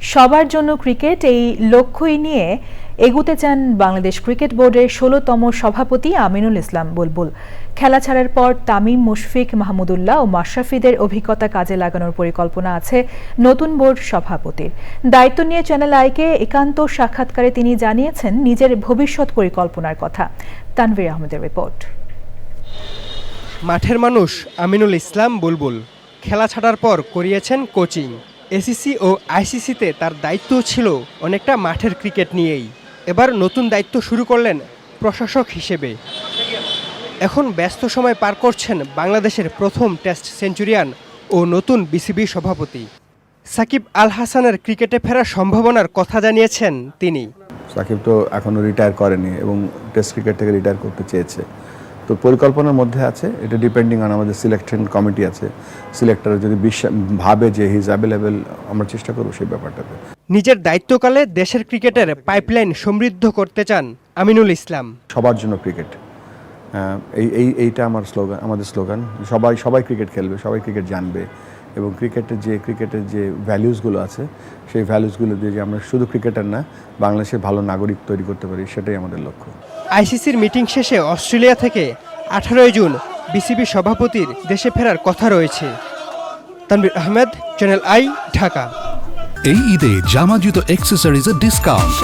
সবার জন্য ক্রিকেট এই লক্ষ্যই নিয়ে এগুতে চান বাংলাদেশ ক্রিকেট বোর্ডের ষোলোতম সভাপতি আমিনুল ইসলাম বুলবুল। খেলা ছাড়ার পর তামিম, মুশফিক, মাহমুদুল্লাহ ও মাশরাফিদের অভিজ্ঞতা কাজে লাগানোর পরিকল্পনা আছে নতুন বোর্ড সভাপতির। দায়িত্ব নিয়ে চ্যানেল আইকে একান্ত সাক্ষাৎকারে তিনি জানিয়েছেন নিজের ভবিষ্যৎ পরিকল্পনার কথা। তানভীর আহমেদের রিপোর্ট। মাঠের মানুষ আমিনুল ইসলাম বুলবুল। খেলা ছাড়ার পর করিয়েছেন কোচিং। এসিসি ও আইসিসিতে তার দায়িত্ব ছিল অনেকটা মাঠের ক্রিকেট নিয়েই। এবার নতুন দায়িত্ব শুরু করলেন প্রশাসক হিসেবে। এখন ব্যস্ত সময় পার করছেন বাংলাদেশের প্রথম টেস্ট সেঞ্চুরিয়ান ও নতুন বিসিবি সভাপতি। সাকিব আল হাসানের ক্রিকেটে ফেরার সম্ভাবনার কথা জানিয়েছেন তিনি। সাকিব তো এখনও রিটায়ার করেনি এবং টেস্ট ক্রিকেট থেকে রিটায়ার করতে চেয়েছে। তো পরিকল্পনার মধ্যে আছে এটা ডিপেন্ডিং অন আমাদের সিলেকশন কমিটি আছে। সিলেক্টর যদি বিশ্বাস ভাবে যে হিজ অ্যাভেলেবেল আমরা চেষ্টা করব সেই ব্যাপারটাতে। নিজের দায়িত্বকালে দেশের ক্রিকেটের পাইপলাইন সমৃদ্ধ করতে চান আমিনুল ইসলাম। সবার জন্য ক্রিকেট এই এই এইটা আমার স্লোগান আমাদের স্লোগান সবাই সবাই ক্রিকেট খেলবে সবাই ক্রিকেট জানবে। এবং ক্রিকেটের যে ক্রিকেটের যে ভ্যালিউসগুলো আছে সেই ভ্যালিউসগুলো দিয়ে যে আমরা শুধু ক্রিকেটার না বাংলাদেশের ভালো নাগরিক তৈরি করতে পারি সেটাই আমাদের লক্ষ্য। আইসিসির মিটিং শেষে অস্ট্রেলিয়া থেকে আঠারোই জুন বিসিবি সভাপতির দেশে ফেরার কথা রয়েছে। Tanvir Ahmed Channel I Dhaka. এই ঈদে জামা জুতো অ্যাক্সেসরিজের ডিসকাউন্ট